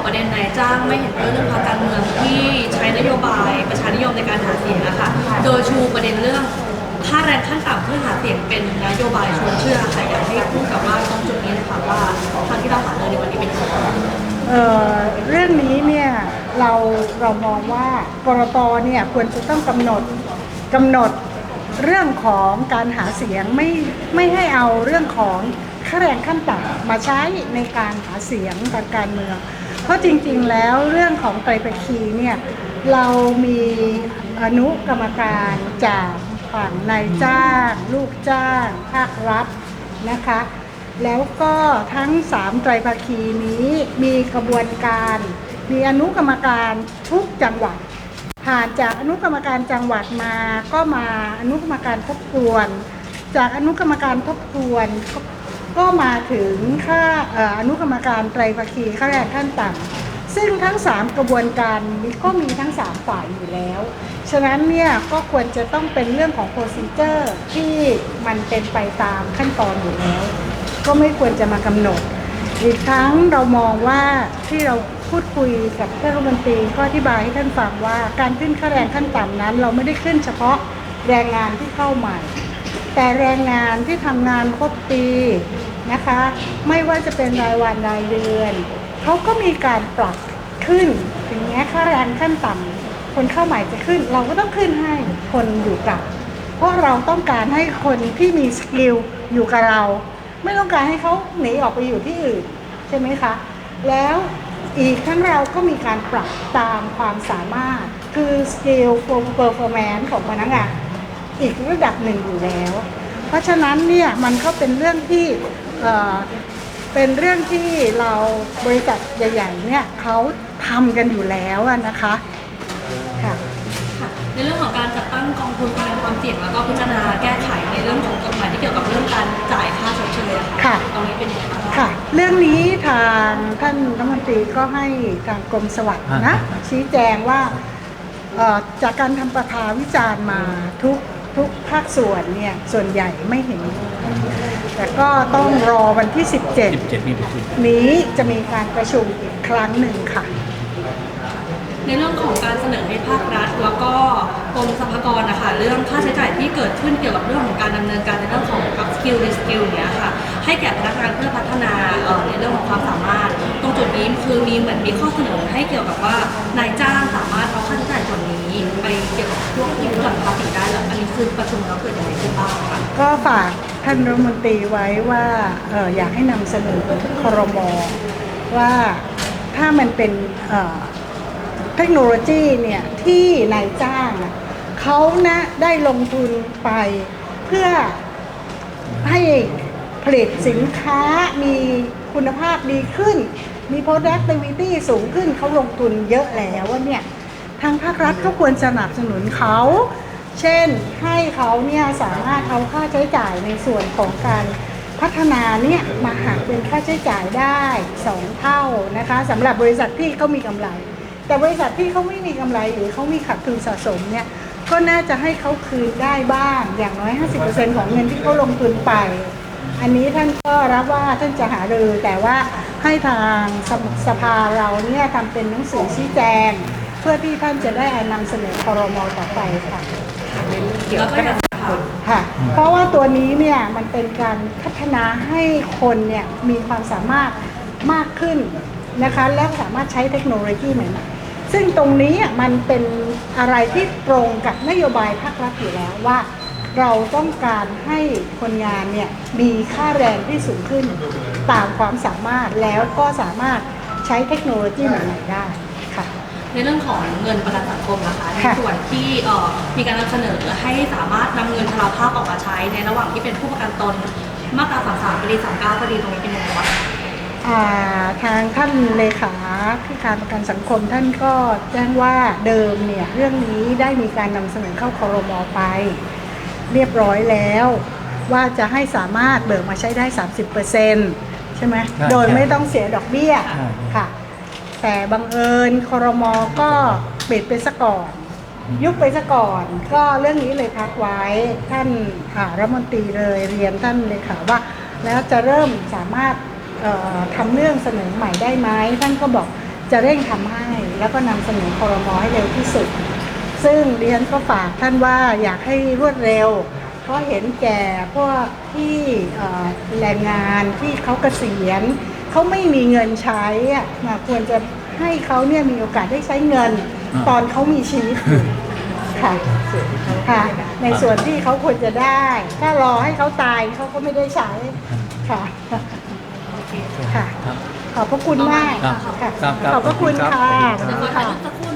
ของประเด็นนายจ้างไม่เห็นด้วยเรื่องพรรคการเมืองที่ใช้นโยบายประชานิยมในการหาเสียงนะคะโดยชูประเด็นเรื่องค่าแรงขั้นต่ำเพื่อหาเสียงเป็นนโยบายชวนเชื่อค่ะอยากให้พูดกับว่าตรงจุดนี้นะคะว่าทางที่เราหาเลยในวันนี้เป็นยังไงบ้างเอ่อเรื่องนี้เนี่ยเราเรามองว่ากรตเนี่ยควรจะต้องกำหนดกำหนดเรื่องของการหาเสียงไม่ไม่ให้เอาเรื่องของค่าแรงขั้นต่ำมาใช้ในการหาเสียงทางการเมืองเพ ราะจริงๆแล้วเรื่องของไตรภคีเนี่ยเรามีอนุกรรมการจากฝั่งนายจ้าง ลูกจ้าง ภาครัฐนะคะ แล้วก็ทั้งสามไตรภาคีนี้มีกระบวนการ มีอนุกรรมการทุกจังหวัด ผ่านจากอนุกรรมการจังหวัดมาก็มาอนุกรรมการทบทวน จากอนุกรรมการทบทวน ก็มาถึงค่าอนุกรรมการไตรภาคีค่าแรงขั้นต่ำซึ่งทั้ง 3 กระบวนการนี้ก็มีทั้ง 3 ฝ่ายอยู่แล้ว ฉะนั้นเนี่ยก็ควรจะต้องเป็นเรื่องของ procedure ที่มันเป็นไปตามขั้นตอนอยู่แล้ว ก็ไม่ควรจะมากำหนด อีกทั้งเรามองว่าที่เราพูดคุยกับท่านรัฐมนตรีก็อธิบายให้ท่านฟังว่าการขึ้นค่าแรงขั้นต่ำนั้น เราไม่ได้ขึ้นเฉพาะแรงงานที่เข้าใหม่ แต่แรงงานที่ทำงานครบปีนะคะ ไม่ว่าจะเป็นรายวันรายเดือน เขาก็มีการปรับขึ้นถึงแม้ยค่าแรงขั้นต่ำคนเข้าใหม่จะขึ้น เราก็ต้องขึ้นให้คนอยู่กับเพราะเราต้องการให้คนที่มีสกิลอยู่กับเรา ไม่ต้องการให้เขาหนีออกไปอยู่ที่อื่นใช่ไหมคะ แล้วอีกทั้งเราก็มีการปรับตามความสามารถ คือสกิลเปอร์ฟอร์แมนซ์ของพนักงาน อีกระดับหนึ่งอยู่แล้ว เพราะฉะนั้นเนี่ยมันก็เป็นเรื่องที่เอ่อเป็นเรื่องที่เราบริษัทใหญ่ๆเนี่ยเขาทำกันอยู่แล้วอะนะคะค่ะค่ะในเรื่องของการจัดตั้งกองทุนประกันความเสี่ยงแล้วก็พิจารณาแก้ไขในเรื่องของกฎหมายที่เกี่ยวกับเรื่องการจ่ายค่าชดเชยอะค่ะตรงนี้เป็นยังไงบ้างค่ะ เรื่องนี้ทางท่านรัฐมนตรีก็ให้ทางกรมสวัสดิ์นะชี้แจงว่าเอ่อจากการทำประชาวิจารณ์มาทุก ทุกภาคส่วนเนี่ยส่วนใหญ่ไม่เห็น แต่ก็ต้องรอวันที่ 17นี่ประชุม17นี้จะมีการประชุมอีกครั้งหนึ่งค่ะ ในเรื่องของการเสนอให้ภาครัฐ แล้วก็กรมสรรพากรนะคะเรื่องค่าใช้จ่ายที่เกิดขึ้นเกี่ยวกับเรื่องของการดำเนินการในเรื่องของกับสกิลรีสกิลเนี้ยค่ะ ให้แก่พนักงานเพื่อพัฒนาเอ่อในเรื่องของความสามารถ ตรงจุดนี้คือมีเหมือนมีข้อเสนอให้เกี่ยวกับว่านาย ก็ฝากท่านรัฐมนตรีไว้ว่าอออยากให้นำเสนอครมว่าถ้ามันเป็นเทคโนโลยีเนี่ยที่นายจ้างเขานะได้ลงทุนไปเพื่อให้ผลิตสินค้ามีคุณภาพดีขึ้น มี productivity สูงขึ้นเขาลงทุนเยอะแล้วว่าเนี่ย ทางภาครัฐก็ควรสนับสนุนเขา เช่นให้เขาเนี่ยสามารถเอาค่าใช้จ่ายในส่วนของการพัฒนาเนี่ยมาหักเป็นค่าใช้จ่ายได้สองเท่านะคะสำหรับบริษัทที่เขามีกำไร แต่บริษัทที่เขาไม่มีกำไรหรือเขามีขาดทุนสะสมเนี่ยก็น่าจะให้เขาคืนได้บ้าง อย่างน้อย 50%ของเงินที่เขาลงทุนไป อันนี้ท่านก็รับว่าท่านจะหารือแต่ว่าให้ทางสภสภาเราเนี่ยทำเป็นหนังสือชี้แจง เพื่อที่ท่านจะได้นำเสนอคอรมอต่อไปค่ะ แล้วก็อยากจะถามค่ะ เพราะว่าตัวนี้เนี่ยมันเป็นการพัฒนาให้คนเนี่ยมีความสามารถมากขึ้นนะคะและสามารถใช้เทคโนโลยีใหม่ๆซึ่งตรงนี้อะมันเป็นอะไรที่ตรงกับนโยบายภาครัฐอยู่แล้วว่า เราต้องการให้คนงานเนี่ยมีค่าแรงที่สูงขึ้นตามความสามารถแล้วก็สามารถใช้เทคโนโลยีใหม่ๆได้ค่ะ ในเรื่องของเงินประกันสังคมนะคะในค่ะส่วนที่เอ่อมีการนำเสนอให้สามารถนำเงินชราภาพออกมาใช้ในระหว่างที่เป็นผู้ประกันตนมาตรา33คดี39คดีตรงนี้เป็นยังไงบ้างอ่าทางท่านเลขาที่การประกันสังคมท่านก็แจ้งว่าเดิมเนี่ยเรื่องนี้ได้มีการนำเสนอเข้าคอรมอไป เรียบร้อยแล้ว ว่าจะให้สามารถเบิกมาใช้ได้ 30%ใช่ไหมใช่โดยไม่ต้องเสียดอกเบี้ยใช่ค่ะ แต่บังเอิญคอรมอก็ปิดไปซะก่อน ยุบไปซะก่อน ก็เรื่องนี้เลยพักไว้ท่านอ่ารัฐมนตรีเลยเรียนท่านเลยค่ะว่า แล้วจะเริ่มสามารถเอ่อทำเรื่องเสนอใหม่ได้ไหมท่านก็บอกจะเร่งทำให้ แล้วก็นำเสนอคอรมอให้เร็วที่สุด ซึ่งดิฉันก็ฝากท่านว่าอยากให้รวดเร็ว เพราะเห็นแก่พวกที่แรงงานที่เขาเกษียณ เขาไม่มีเงินใช้อะนะควรจะให้เขาเนี่ยมีโอกาสได้ใช้เงิน อ่า ตอนเขามีชีวิตอยู่ค่ะค่ะในส่วนที่เขาควรจะได้ ถ้ารอให้เขาตายเขาก็ไม่ได้ใช้ค่ะค่ะ ครับ ขอบพระคุณมากครับค่ะครับครับขอบพระคุณขอบคุณครับค่ะขอบคุณครับเดี๋ยวขอถ่ายรูปสักครู่